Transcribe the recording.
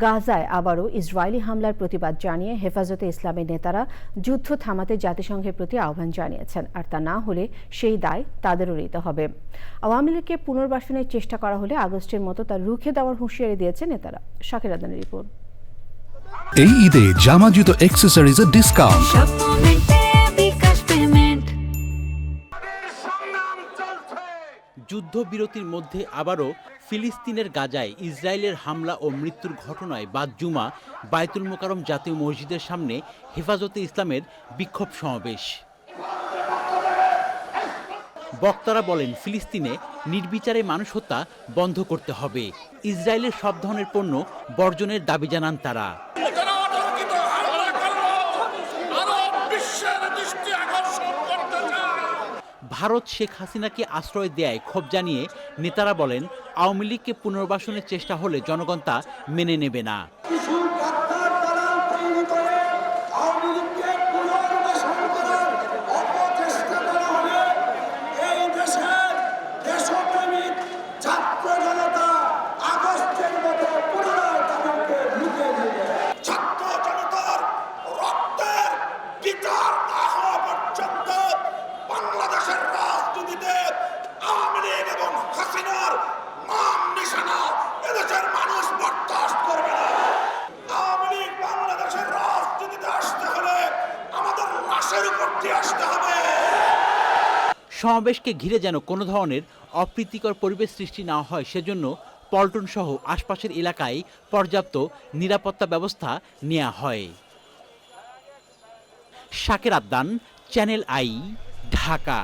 গাজায় আবারও ইসরায়েলি হামলার প্রতিবাদ জানিয়ে হেফাজতে ইসলামের নেতারা যুদ্ধ থামাতে জাতিসংঘের প্রতি আহ্বান জানিয়েছেন। আর তা না হলে সেই দায় তাদেরও নিতে হবে। আওয়ামী লীগকে পুনর্বাসনের চেষ্টা করা হলে আগস্টের মতো তা রুখে দেওয়ার হুঁশিয়ারি দিয়েছে নেতারা। শাকির আদানের রিপোর্ট। এই ঈদে জামা জুতো অ্যাক্সেসরিজের ডিসকাউন্ট যুদ্ধবিরতির মধ্যে আবারও ফিলিস্তিনের গাজায় ইসরায়েলের হামলা ও মৃত্যুর ঘটনায় বাদ জুমা বায়তুল মোকারম জাতীয় মসজিদের সামনে হেফাজতে ইসলামের বিক্ষোভ সমাবেশ। বক্তারা বলেন, ফিলিস্তিনে নির্বিচারে মানুষ হত্যা বন্ধ করতে হবে। ইসরায়েলের সব ধরনের পণ্য বর্জনের দাবি জানান তারা। ভারত শেখ হাসিনাকে আশ্রয় দেয় ক্ষোভ জানিয়ে নেতারা বলেন, আওয়ামী লীগকে পুনর্বাসনের চেষ্টা হলে জনগণ তা মেনে নেবে না। উপর আসতে হবে। সমাবেশকে ঘিরে যেন কোনো ধরনের অপ্রীতিকর পরিবেশ সৃষ্টি না হয়, সেজন্য পল্টন সহ আশপাশের এলাকায় পর্যাপ্ত নিরাপত্তা ব্যবস্থা নেওয়া হয়। শাকের আদান চ্যানেল আই, ঢাকা।